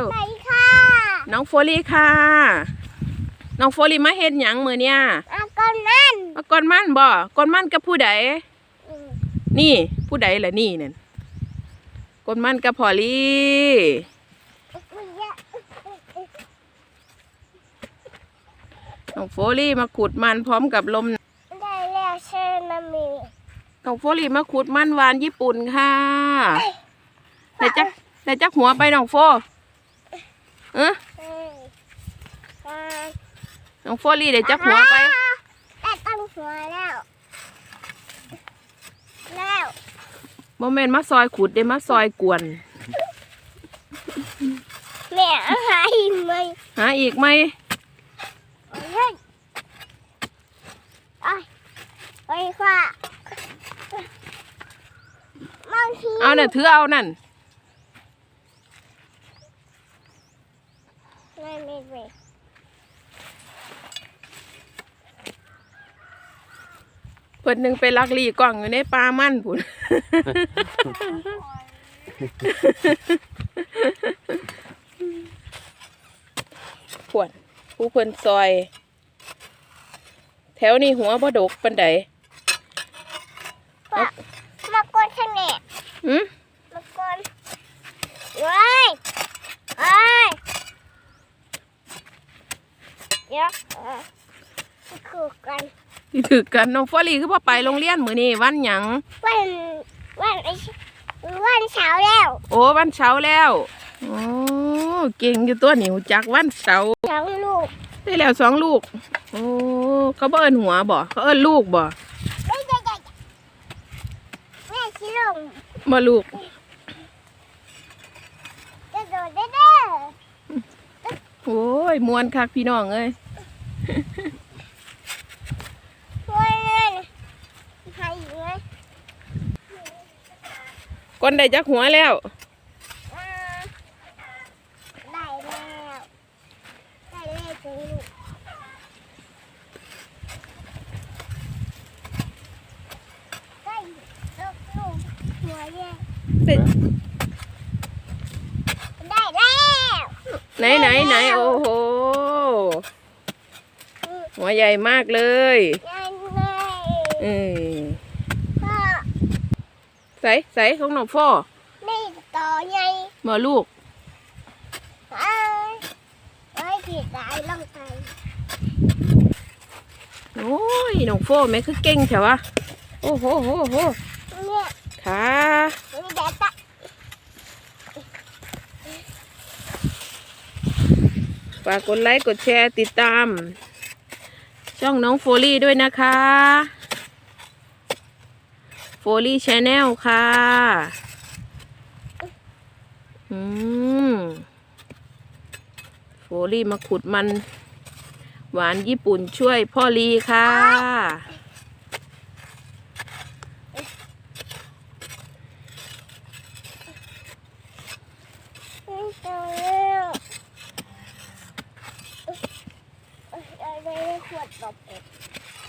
วไปค่ะน้องโฟลี่ค่ะ น้องโฟลี่มาเฮ็ดหยังมือเนี่ยเอาก่อนนั่นมาก่อนมั่นบ่ก่อนมั่นกับผู้ใดอืมนี่ ผู้ใดล่ะนี่นั่นก่อนมั่นกับพอลี่อุ๊ยอย่าน้องโฟลี่มาขุดมันพร้อมกับลม ได้แล้วเชิญมามีน้องโฟลี่มาขุดมันหวานญี่ปุ่นค่ะได้จักได้จักหัวไปน้องโฟ เออเอ้ยมาน้องโฟลี่ได้จักหัวไปได้ตั้งหัวแล้ว แล้วโมเมนต์มาซอยขุดเด้มาซอยกวน แม่หาอีกไหมหาอีกไหมโอ้ยไอ้ไอ้ค่ะบางทีเอาน่ะถือเอานั่น ไม่ไม่ไม่เพิ่นหนึงไปลักลีกล่องอยู่ในปลามันผุน พวนผู้เพิ่นซอย แถวนี้หัวบ่ดกปันใดมามากดคะแนนหืม มากดเว้ยเอ้ย เดี๋ยวเออไปคู่กันสิถือกันน้องฟอลี่คือพ่อไปโรงเรียนมื้อนี้วันหยังวันวันไอ้วันเสาร์แล้ว โอ้วันเสาร์แล้วโอ้เก่งอยู่ตัวนี้หูจักวันเสาร์สองลูกได้แล้วสองลูก โอ้เขาบ่เอิ้นหัวบ่เขาเอิ้นลูกบ่ไม่ได้ได้แม่ชิลงบ่ลูก จะโดดได้เด้อ โอ้ยมวนคักพี่น้องเอ้ยช่วยเงินให้อีกไหมก้นได้จักหัวแล้วอ่าได้แล้วได้แล้วจริงลูกได้ลูกลูกหัวแย่ ได้ ได้แล้ว ไหนไหนไหนโอ้โหอืมหัวใหญ่มากเลยได้เลยเออพ่อใส่ใส่ของน้องพ่อนี่ต่อใหญ่บ่ลูกเอ้ยเอ้ยผิดได้ลงไปโอ้ยน้องพ่อแม่คือเก่งใช่วะโอ้โหโหโหเนี่ยขานี่เด็ดตะ ฝากกดไลค์กดแชร์ติดตาม ช่องน้องโฟลี่ด้วยนะคะโฟลี่ชาแนลค่ะอืมโฟลี่มาขุดมัน หวานญี่ปุ่นช่วยพ่อลีค่ะ นี่ตัวแล้วเอาไปใน ขวดตบเอ็ด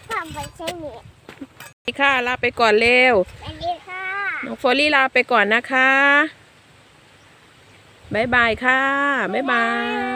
ความไปใช้เนี่ยค่ะลาไปก่อนเร็วสวัสดีค่ะน้องโฟลี่ลาไปก่อนนะคะ บ๊ายบายค่ะ บ๊ายบาย